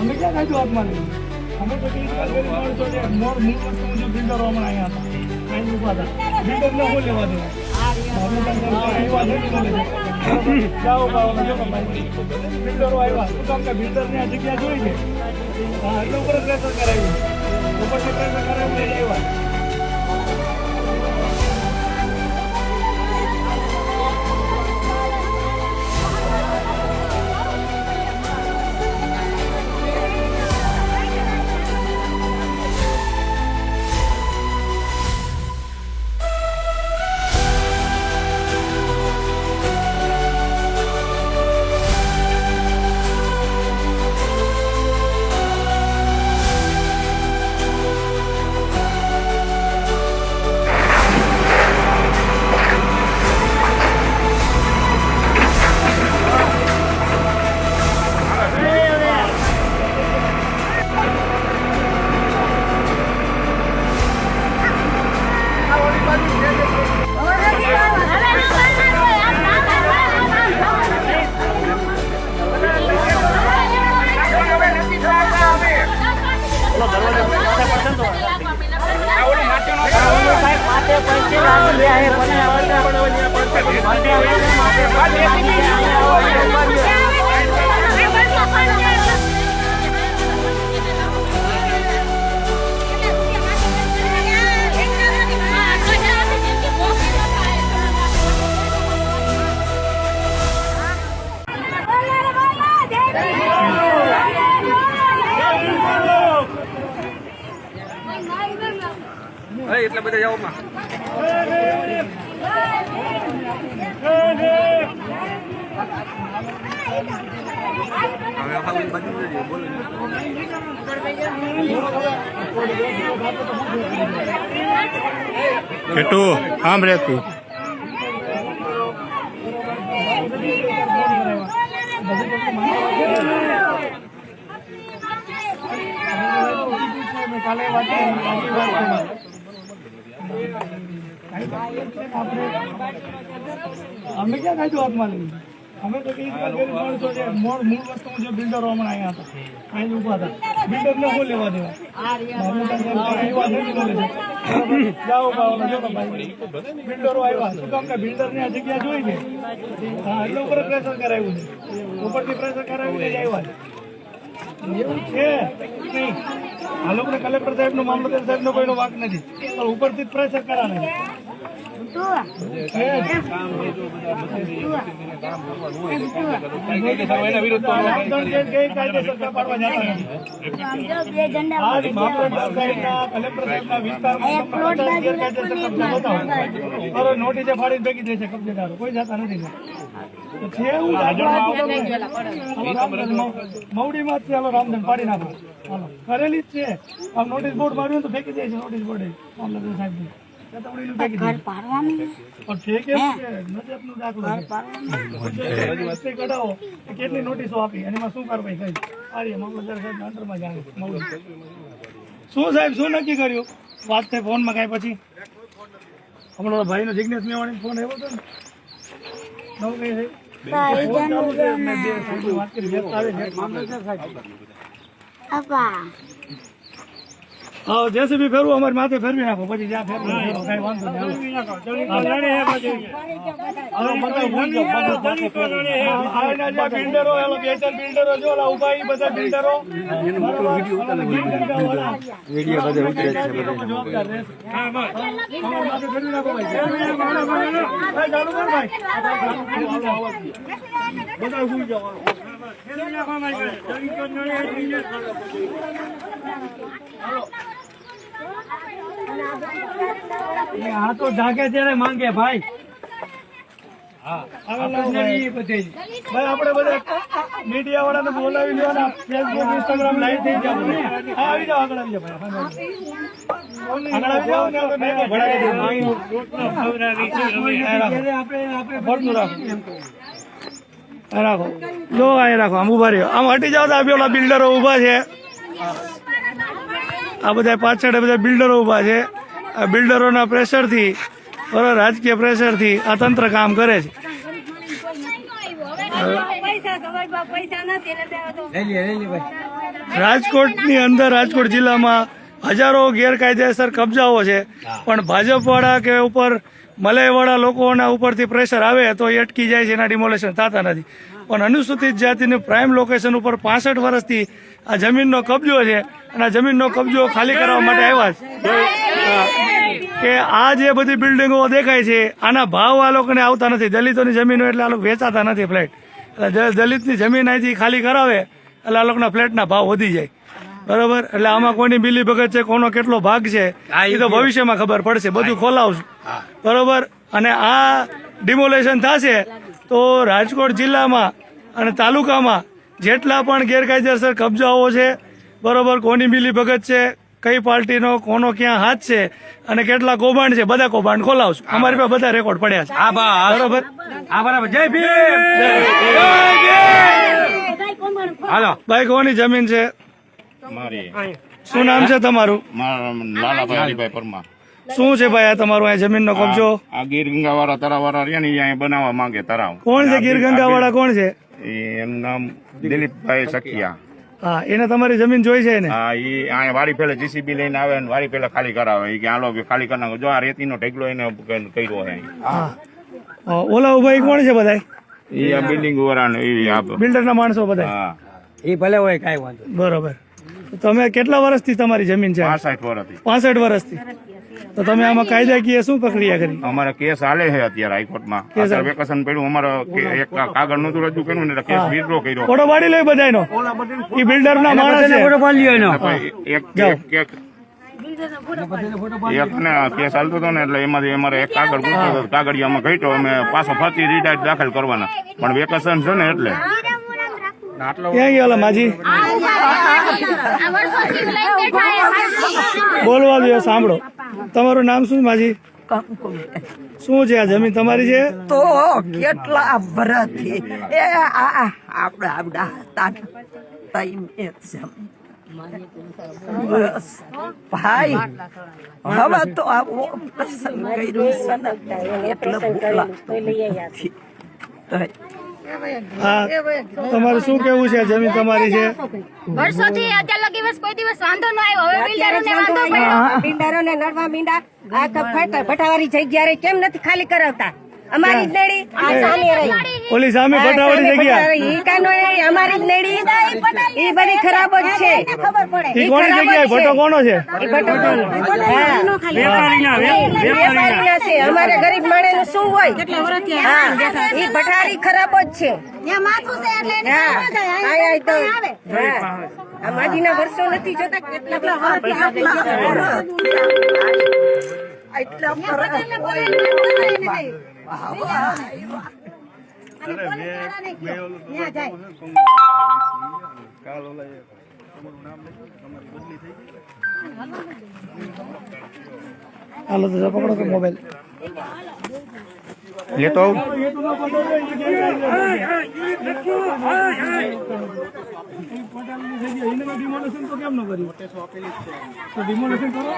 અમે ક્યાં હાથમાં લીધું અમે તો માણસો છે, મોર મૂળ વસ્તુ જો બિલ્ડરો હમણાં અહીંયા હતા. અહીં ઊભા હતા બિલ્ડરને શું લેવા દેવા. બિલ્ડરો આવ્યા શું કામ કે બિલ્ડરને આ જગ્યા જોઈ છે? હા, એટલે ઉપર કરાવ્યું. ઉપર કરાવ્યું આવ્યા. I'm not ¿Por એટલે બધા જાઓમાં હવે આખા બાજુ જોઈએ બોલો. કેટું આમ રહેતું. કાલે વાત કરી. અમે ક્યાં કાંઈ હાથમાં લીધું અમે તો કઈ માણસો છે મોર મૂળ વસ્તુ છે બિલ્ડરો હમણાં અહીંયા હતા. અહીં ઊભા હતા. બિલ્ડરને શું લેવા દેવા? બિલ્ડરો આવ્યા શું આ જગ્યા જોઈ ઉપર પ્રેશર કરાવ્યું ઉપરથી પ્રેશર કરાવ્યું આવ્યા એવું છે? નહીં આ લોકોને કલેક્ટર સાહેબ નો મામલતદાર સાહેબ નો કોઈનો વાક નથી. પણ ઉપરથી જ પ્રેશર કરાવે સાહેબના, સાહેબના નોટિસે ફાડીને ભેગી દે છે કબજેદારો. કોઈ જતા નથી. છે એવું આપણે આપો હાલો રામધન, પાડી નાખો. હાલો કરેલી જ છે. આમ નોટિસ બોર્ડ માર્યું તો ફેંકી દે છે નોટિસ બોર્ડ મામલતદાર સાહેબ કેટલી નોટિસો આપી. અને એમાં શું કાર્યવાહી કરી મામલતદાર સાહેબ શું સાહેબ શું નક્કી કર્યું? વાત થઈ ફોનમાં કાંઈ પછી? હમણાં ભાઈનો જિજ્ઞેશ મેવાણી ફોન આવ્યો હતો ને. નવું કઈ છે? ફોન ચાલુ છે એમને બે સાહેબની વાત કરી વ્યસ્ત આવે છે મામલતદાર સાહેબ હા જેસીબી ફેરવું અમારી માથે ફેરવી નાખો પછી જ્યાં ફેરવું કઈ વાંધો નહીં. બિલ્ડરો બે ચાર બિલ્ડરો જો ઓલા બધા બિલ્ડરો. વીડિયો બધે ઉતરે છે એ લોકો જવાબદાર રહેશે. હા, માથે ફેરવી નાખો ભાઈ. ભાઈ, ચાલુ કર ભાઈ. બધા સુઈ જાઓ. હાલો. આ તો જાગે ત્યારે માંગે ભાઈ. આપણે બધા મીડિયા વાળાને બોલાવી લેવાના ફેસબુક ઇન્સ્ટાગ્રામ લાઈવ થઈ જાવ આવી જાઓ આગળ આવી જાઓ રાખો. જો આ રાખો. આમ ઊભા રહ્યો. આમ હટી જાઓ તો આ પેલા બિલ્ડરો ઊભા છે. આ બધા પાછળ બધા બિલ્ડરો ઊભા છે. આ બિલ્ડરોના પ્રેશરથી, બરાબર, રાજકીય પ્રેશરથી આ તંત્ર કામ કરે છે. રાજકોટની અંદર, રાજકોટ જિલ્લામાં હજારો ગેરકાયદેસર કબજાઓ છે. પણ ભાજપવાળા કે ઉપર, મલયવાળા લોકોના ઉપરથી પ્રેશર આવે તો એ અટકી જાય છે, એના ડિમોલેશન થતા નથી. પણ અનુસૂચિત જાતિનું પ્રાઇમ લોકેશન ઉપર પાસઠ વર્ષથી આ જમીનનો કબજો છે અને આ જમીનનો કબજો ખાલી કરવા માટે આવ્યા છે. કે આ જે બધી બિલ્ડિંગો દેખાય છે આના ભાવ આ લોકોને આવતા નથી. દલિતોની જમીનો એટલે આ લોકો વેચાતા નથી ફ્લેટ. એટલે દલિતની જમીન અહીંથી ખાલી કરાવે એટલે આ લોકોના ફ્લેટના ભાવ વધી જાય. બરોબર? એટલે આમાં કોની બિલી ભગત છે કોનો કેટલો ભાગ છે એ તો ભવિષ્યમાં ખબર પડશે. બધું ખોલાવશું. બરોબર? અને આ ડિમોલેશન થશે તો રાજકોટ જિલ્લામાં અને તાલુકામાં જેટલા પણ ગેરકાયદેસર કબજાઓ છે બરોબર કોની મિલી ભગત છે કઈ પાર્ટીનો કોનો ક્યાં હાથ છે અને કેટલા કૌભાંડ છે બધા કૌભાંડ ખોલાવશું. અમારી પાસે બધા રેકોર્ડ પડ્યા છે. હા બરોબર? બરાબર. જય ભીમ! હાલો. ભાઈ કોની જમીન છે? મારી. શું નામ છે તમારું? મારા લાલાભાઈ પરમાર. શું છે ભાઈ આ તમારો? આ જમીનનો કબજો? આ ગીર ગંગા વાળા તરાવ વાળા રહ્યા ને અહીંયા બનાવવા માંગે તરાવ. કોણ છે ગીર ગંગા વાળા કોણ છે? એનું નામ દિલીપભાઈ સખિયા. હા એને તમારી જમીન જોઈ છે ને હા એ અહીંયા વાડી પેલા જીસીબી લઈને આવે ને વાડી પેલા ખાલી કરાવે. એ કે આલો કે ખાલી કરી નાખો. જો આ રેતીનો ઢગલો એને કર્યો હે. હા. ઓલા ઉભાઈ કોણ છે બધા એ આ બિલ્ડિંગ વાળા ઈ આ બિલ્ડરના માણસો બધા હા. એ ભલે હોય કાઈ વાંધો બરોબર. તમે કેટલા વર્ષથી તમારી જમીન છે? પાસઠ વર્ષથી. પાસઠ વર્ષથી. તો તમે આમાં કાયદાકીય શું પ્રક્રિયા કરી? અમારે કેસ હાલે છે અત્યારે હાઈકોર્ટમાં. વેકેશન પડ્યું અમારે એક કાગળ નતું રજૂ કર્યું ને કેસ વિડ્રો કર્યો. ફોટો પાડી લે બધાનો એ બિલ્ડરના માણસ છે. ફોટો પાડી લ્યો એક એક ને કેસ હાલતો હતો ને એટલે એમાંથી અમારે એક કાગળ કાગળિયામાં ઘટ્યો. અમે પાછો ફરતી રિટાયર દાખલ કરવાના. પણ વેકેશન છે ને એટલે. ક્યાં ગયા માજી? બોલવા જોઈએ સાંભળો. તમારું નામ શું માજી? શું છે આ જમીન તમારી છે? તો કેટલા વર્ષથી એ આ આપડા આપણા હતા ટાઈમ એ બસ. ભાઈ હવે તો આવો પ્રસંગ કર્યું છે એટલે ભૂખ લાગતું હા તમારું શું કેવું છે? જમીન તમારી છે? વર્ષોથી અત્યાર લગી બસ કોઈ દિવસ વાંધો ન આવ્યો. હવે બિલ્ડરોને વાંધો પડ્યો. બિલ્ડરો ને નડવા મીંડા. આ કફટ ભટાવારી જગ્યા કેમ નથી ખાલી કરાવતા? અમારી જ નડી. આ સામે રહી. ઓલી સામે ભટાવાળી જગ્યા. ઈ કાનો એ અમારી જ નડી. ઈ બધી ખરાબ જ છે. ખબર પડે. એ કોની જગ્યાએ? ફોટો કોનો છે? ઈ ભટો વેપારીના છે. અમારે ગરીબ માણસનું શું હોય? હા. ઈ ભટારી ખરાબ જ છે. ત્યાં માથું છે એટલે હા. આય તો. આ માજીના વર્ષો નથી જોતા કેટલા વર્ષ એટલા એટલે હાલો તો પકડો તો મોબાઈલ લેતો આવું ડિમોલેશન તો કેમ ન કર્યું ડિમોલેશન કરો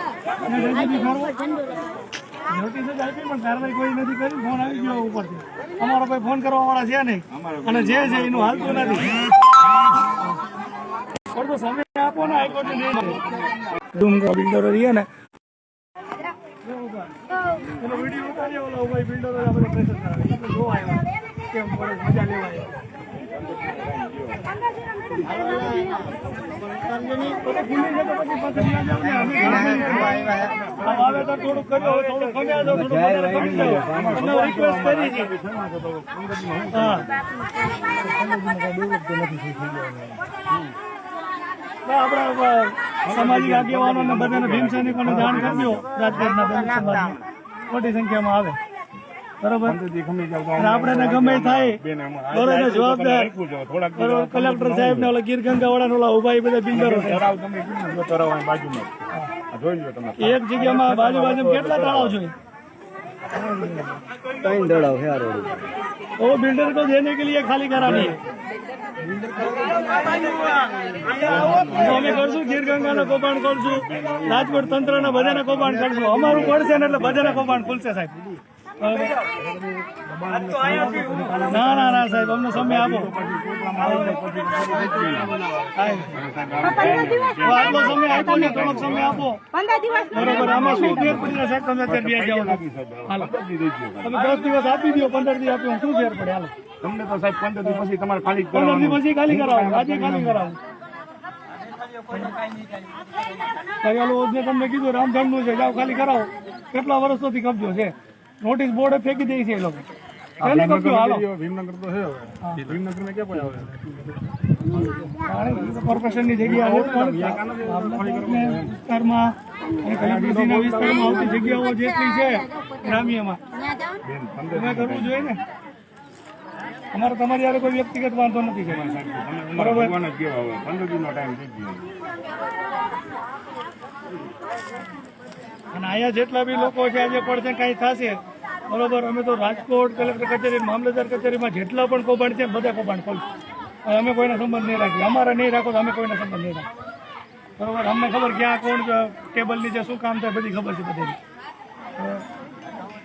નોટિસ જ આપી પણ કાર્યવાહી કોઈ નથી કરી ફોન આવી ગયો ઉપરથી. અમારો કોઈ ફોન કરવા વાળા છે નહીં. અને જે છે એનું હાલતું નથી. પણ તો સમય આપો ને હાઈકોર્ટ ને ડૂમ બિલ્ડરો રહીએ ને. પેલો વીડિયો ઉતાર્યો ઓલા ભાઈ બિલ્ડરો આપણે પ્રેશર કરે એટલે જોવા કેમ પડે મજા લેવા સામાજિક આગેવાનો બધાને ભીમસૈનિકોને જાણ કરજો રાજકોટના મોટી સંખ્યામાં આવે. બરોબર અને આપણે ને ગમે એ થાય બરોબર જવાબદાર બરોબર કલેક્ટર સાહેબ ને ઓલા ગીર ગંગા વાળા ઓલા ઉભા એ બધા બિલ્ડરો છે. એક જગ્યામાં બાજુ બાજુ કેટલા તળાવ છે ત્રણ દડાવ છે આ રોડ वो बिल्डर को देने के लिए खाली करानी है તો અમે કરશું ગીર ગંગાના કૌભાંડ કરશું રાજકોટ તંત્રના બધાના કૌભાંડ કરશું અમારું પડશે ને એટલે બધાના કૌભાંડ ખુલશે સાહેબ ના ના ના સાહેબ અમને સમય આપો. આટલો સમય આપો ને થોડોક સમય આપો. બરોબર આમાં શું ફેર પડી જશે? તમે અત્યારે બે જાઓ હાલો. તમે દસ દિવસ આપી દો પંદર દિવસ આપ્યો શું ફેર પડે? હાલો. તમને તો સાહેબ પંદર દિવસ પછી તમારે ખાલી પંદર દિવસ પછી ખાલી કરાવો આજે ખાલી કરાવો. કઈ ઓલું જે તમને કીધું રામધામનું છે જાઓ ખાલી કરાવો. કેટલા વર્ષોથી કબજો છે? નોટિસ બોર્ડ ફેંકી દે છે એ લોકો. એને હાલો. ભીમનગર તો છે હવે. ભીમનગર ક્યાં જગ્યા વિસ્તારમાં વિસ્તારમાં આવતી જગ્યાઓ જેટલી છે ગ્રામ્યમાં. તમે કરવું જોઈએ ને? અમારે તમારી યારે કોઈ વ્યક્તિગત વાંધો નથી છે બરોબર પંદર ટાઈમ થઈ ગયો. અને અહીંયા જેટલા બી લોકો છે આજે પડશે કાંઈ થશે. બરોબર અમે તો રાજકોટ કલેક્ટર કચેરી મામલતદાર કચેરીમાં જેટલા પણ કૌભાંડ છે બધા કૌભાંડ અને અમે કોઈના સંબંધ નહીં રાખીએ. અમારે નહીં રાખો તો અમે કોઈના સંબંધ નહીં રાખીએ. બરોબર અમને ખબર ક્યાં કોણ ટેબલ નીચે શું કામ થાય બધી ખબર છે બધી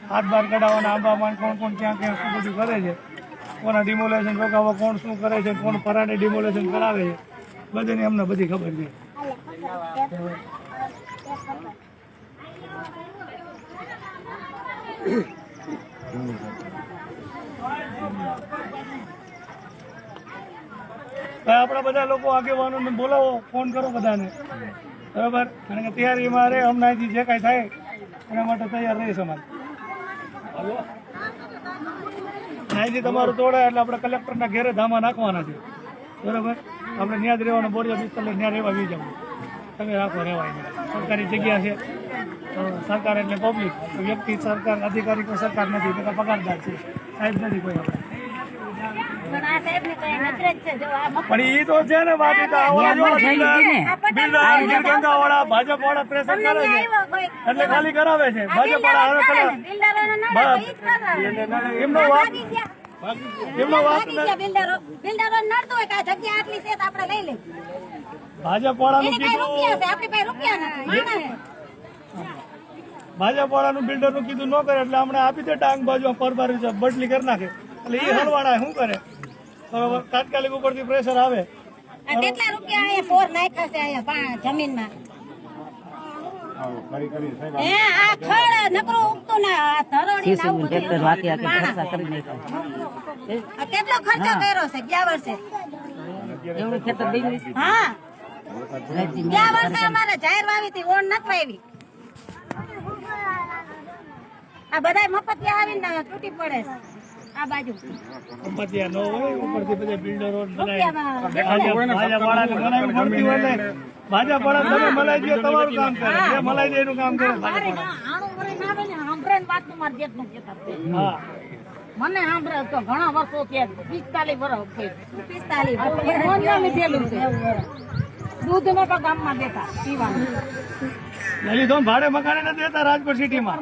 હાથ બહાર કઢાવવાના આંબામાં કોણ કોણ ક્યાં ક્યાં શું બધું કરે છે. કોના ડિમોલેશન રોકાવા કોણ શું કરે છે, કોણ ફરાને ડિમોલેશન કરાવે છે, બધાની અમને બધી ખબર છે. આપણા બધા લોકો આગેવાનોને બોલાવો ફોન કરો બધાને. બરાબર? કારણ કે તૈયારીમાં રહે હમણાં જે કાંઈ થાય, એના માટે તૈયાર રહીશ અમારે અહીંથી તમારું તોડે એટલે આપણે કલેક્ટરના ઘેરે ધામા નાખવાના છે. બરાબર? આપણે ત્યાં જ રહેવાનું બોરિયા પિસ્તાલીસ ત્યાં રહેવા બી જવું તમે રાખો, રહેવાય. સરકારી જગ્યા છે. સરકાર એટલે પબ્લિક વ્યક્તિ, સરકાર, અધિકારી કોઈ સરકાર નથી. બધા પગારદાર છે. સાહેબ નથી કોઈ આપણે પણ ઈ તો છે ને તો જો બિલ્ડર ભાજપ વાળા પ્રેશર કરે છે. એટલે ખાલી કરાવે છે. ભાજપ વાળા હવે એમનો વાત એમનો વાત બિલ્ડરો બિલ્ડરો નડતું હોય કે આ જગ્યા આટલી છે તો આપણે લઈ લઈએ. ભાજપ વાળાનું એની પાસે રૂપિયા કીધું આપણી પાસે રૂપિયા નથી. ભાજપ વાળાનું બિલ્ડરનું કીધું ન કરે એટલે હમણાં આપી દે ટાંગ બાજુ પરબાર બદલી કરી નાખે. એટલે એ હલવાડા શું કરે? બરોબર. તાત્કાલિક ઉપરથી પ્રેશર આવે. કેટલા રૂપિયા અહીંયા ફોર નાખ્યા છે અહીંયા પા- જમીનમાં? કરી કરી સાહેબ હે આ ખડ નકરું ઉગતું ને આ ધરોડી ને આવું બધું. આ કેટલો ખર્ચો કર્યો છે? ગયા વર્ષે? હા. ગયા વર્ષે અમારે જાહેર વાવી હતી ઓણ નથી વાવી આ બધા મફતિયા આવીને તૂટી પડે છે. આ બાજુ. ન હોય ઉપરથી બધા બિલ્ડરો ભાજપ વાળા તમે મલાઈ દો તમારું કામ કરે. જે મલાઈ દે એનું કામ કરે. મને સાંભળે તો ઘણા વર્ષો થયા પિસ્તાલીસ વર્ષ થઈ. પિસ્તાલીસ. લીધેલું છે? દૂધ ને તો ગામમાં દેતા પીવાનું. ભાડે મકાને નથી દેતા રાજકોટ સિટીમાં.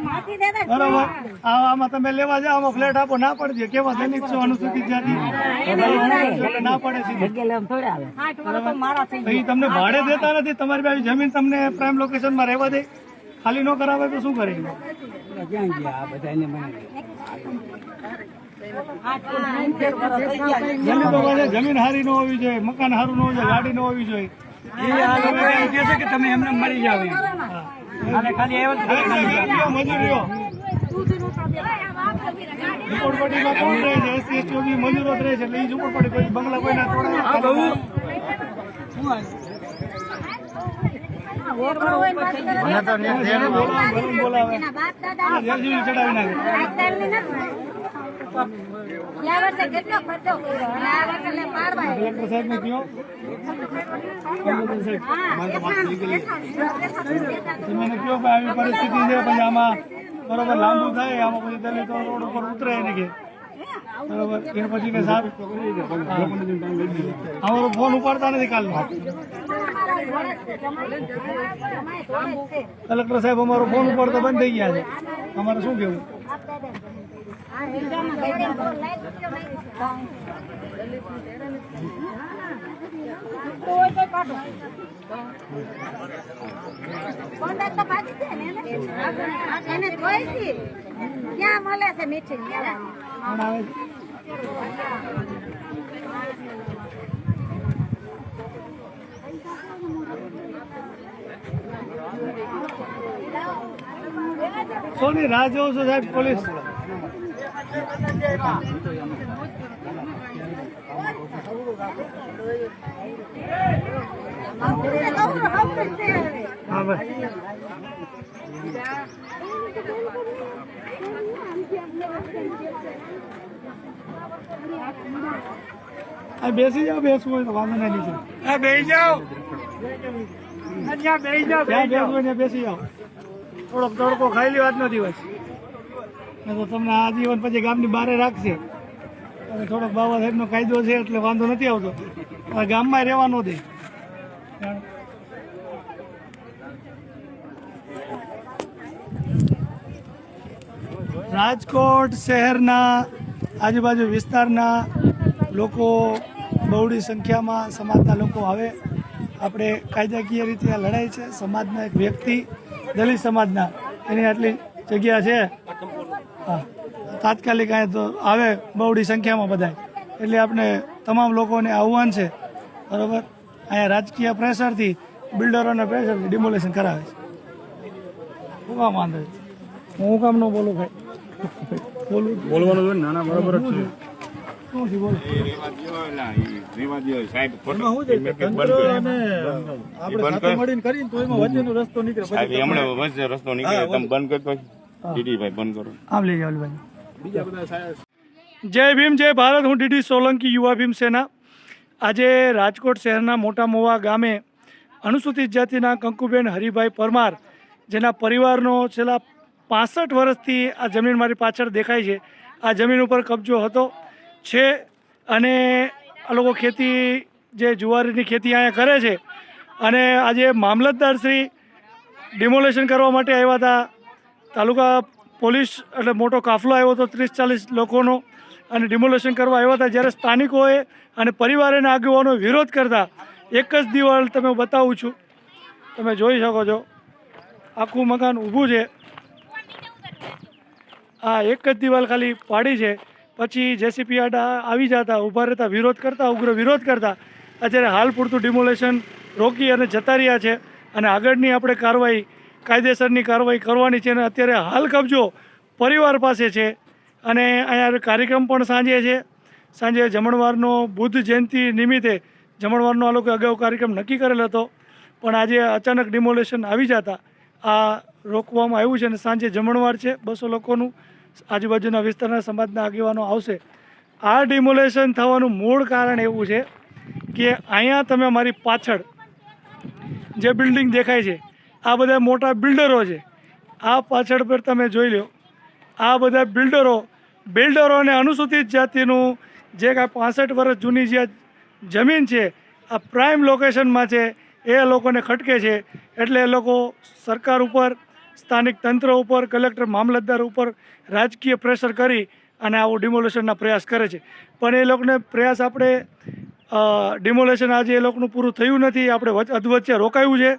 બરોબર? આ આમાં તમે લેવા જાઓ આમાં ફ્લેટ આપો ના પડજે કેવા દૈનિક છો અનુસૂચિત જાતિ? ના પડે સીધી આઠ વર્ષ તો મારા થઈ તો ઈ તમને ભાડે દેતા નથી. તમારી પાસે જમીન તમને પ્રાઇમ લોકેશનમાં રહેવા દે. ખાલી ન કરાવે તો શું કરે તો પાસે જમીન હારી ન હોવી જોઈએ મકાન હારું ન હોવું જોઈએ ગાડી ન હોવી જોઈએ. કે તમે એમને મરી જાવ મજૂરીઓ ઝુંપડપટ્ટીમાં કોણ રહે છે? એસસી એસટી ઓબી મજૂરો જ રહે છે. એટલે ઈ ઝુંપડપટ્ટી કોઈ બંગલા કોઈના તોડે. બોલાવે. ચડાવી નાખે. આજકાલની નથી. ગયા વર્ષે કેટલો ખર્ચો કર્યો? અને આ વર્ષે પાડવા કલેક્ટર સાહેબ ને કયો? તમે કયો કે આવી પરિસ્થિતિ છે પછી આમાં બરોબર લાંબુ થાય આમાં પછી દલિતો રોડ ઉપર ઉતરે એને કે. બરોબર એ પછી મેં સાહેબ અમારો ફોન ઉપાડતા નથી કાલ કલેક્ટર સાહેબ અમારો ફોન ઉપાડતો બંધ થઈ ગયા છે. અમારે શું કેવું ક્યાં મળે છે મીઠી સોની રાહ જોઉં છું સાહેબ પોલીસ? બેસી જાઓ બેસવું હોય તો વાંધો નહીં નીચે બેસી જાઓ. બેસી જાઓ હોય બેસી જાઓ. થોડોક તડકો ખાઈ વાત નથી નહીં તો તમને આ જીવન પછી ગામની બહાર રાખશે. અને થોડોક બાબા સાહેબનો કાયદો છે એટલે વાંધો નથી આવતો. આ ગામમાં રહેવા ન દે રાજકોટ શહેરના આજુબાજુ વિસ્તારના લોકો બહુડી સંખ્યામાં સમાજના લોકો આવે. આપણે કાયદાકીય રીતે આ લડાઈ છે. સમાજના એક વ્યક્તિ, દલિત સમાજના. એની આટલી જગ્યા છે. હા તાત્કાલિક અહીંયા તો આવે બહુડી સંખ્યામાં બધા એટલે આપણે તમામ લોકોને આહ્વાન છે. બરાબર? અહીંયા રાજકીય પ્રેશરથી બિલ્ડરોના પ્રેશરથી ડિમોલેશન કરાવે છે. શું કામ વાંધો છે? હું કામ ન બોલું ભાઈ? બોલું બોલવાનું જોઈએ નાના બરાબર જ છે. રસ્તો નીકળે. તમે બંધ કરતો દીદીભાઈ બંધ કરો. આમ લઈ જાઓ ભાઈ. જય ભીમ જય ભારત હું ડીડી સોલંકી યુવા ભીમ સેના. આજે રાજકોટ શહેરના મોટા મોવા ગામે અનુસૂચિત જાતિના કંકુબેન હરિભાઈ પરમાર જેના પરિવારનો છેલ્લા પાસઠ વર્ષથી આ જમીન મારી પાછળ દેખાય છે. આ જમીન ઉપર કબજો હતો છે અને આ લોકો ખેતી જે જુવારીની ખેતી અહીંયા કરે છે. અને આજે મામલતદાર શ્રી ડિમોલેશન કરવા માટે આવ્યા હતા તાલુકા પોલીસ એટલે મોટો કાફલો આવ્યો હતો, ત્રીસ ચાલીસ લોકોનો, અને ડિમોલેશન કરવા આવ્યા હતા. જ્યારે સ્થાનિકોએ અને પરિવારેના આગેવાનો વિરોધ કરતા, એક જ દિવાલ તમે બતાવું છું. તમે જોઈ શકો છો. આખું મકાન ઊભું છે. આ એક જ દિવાલ ખાલી પાડી છે. પછી જેસીપી આડા આવી જતા, ઊભા રહેતા, વિરોધ કરતા, ઉગ્ર વિરોધ કરતા, અત્યારે હાલ પૂરતું ડિમોલેશન રોકી અને જતા રહ્યા છે. અને આગળની આપણે કાર્યવાહી કાયદેસરની કાર્યવાહી કરવાની છે અને અત્યારે હાલ કબજો પરિવાર પાસે છે. અને અહીંયા કાર્યક્રમ પણ સાંજે છે. સાંજે જમણવારનો બુદ્ધ જયંતિ નિમિત્તે જમણવારનો આ લોકો અગાઉ કાર્યક્રમ નક્કી કરેલ હતો. પણ આજે અચાનક ડિમોલેશન આવી જતા આ રોકવામાં આવ્યું છે અને સાંજે જમણવાર છે બસો લોકોનું. આજુબાજુના વિસ્તારના સમાજના આગેવાનો આવશે. આ ડિમોલેશન થવાનું મૂળ કારણ એવું છે કે અહીંયા તમે મારી પાછળ જે બિલ્ડિંગ દેખાય છે આ બધા મોટા બિલ્ડરો છે. આ પાછળ પર તમે જોઈ લો આ બધા બિલ્ડરો બિલ્ડરોને અનુસૂચિત જાતિનું જે કાંઈ પાસઠ વર્ષ જૂની જે જમીન છે, આ પ્રાઇમ લોકેશનમાં છે, એ લોકોને ખટકે છે. એટલે એ લોકો સરકાર ઉપર, સ્થાનિક તંત્ર ઉપર, કલેક્ટર, મામલતદાર ઉપર રાજકીય પ્રેશર કરી અને આવું ડિમોલેશનના પ્રયાસ કરે છે. પણ એ લોકોને પ્રયાસ આપણે ડિમોલેશન આજે એ લોકોનું પૂરું થયું નથી. આપણે વચ, અધવચ્ચે રોકાયું છે.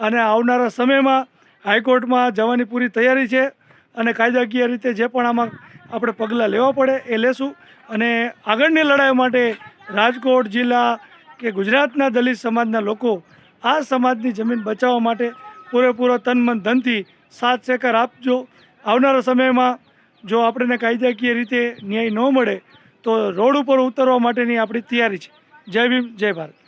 અને આવનારા સમયમાં હાઈકોર્ટમાં જવાની પૂરી તૈયારી છે અને કાયદાકીય રીતે જે પણ આમાં આપણે પગલાં લેવા પડે એ લેશું. અને આગળની લડાઈ માટે રાજકોટ જિલ્લા કે ગુજરાતના દલિત સમાજના લોકો આ સમાજની જમીન બચાવવા માટે પૂરેપૂરો તન મન ધનથી સાથ સેકર આપજો. આવનારા સમયમાં જો આપણને કાયદાકીય રીતે ન્યાય ન મળે તો રોડ ઉપર ઉતરવા માટેની આપણી તૈયારી છે. જય ભીમ, જય ભારત.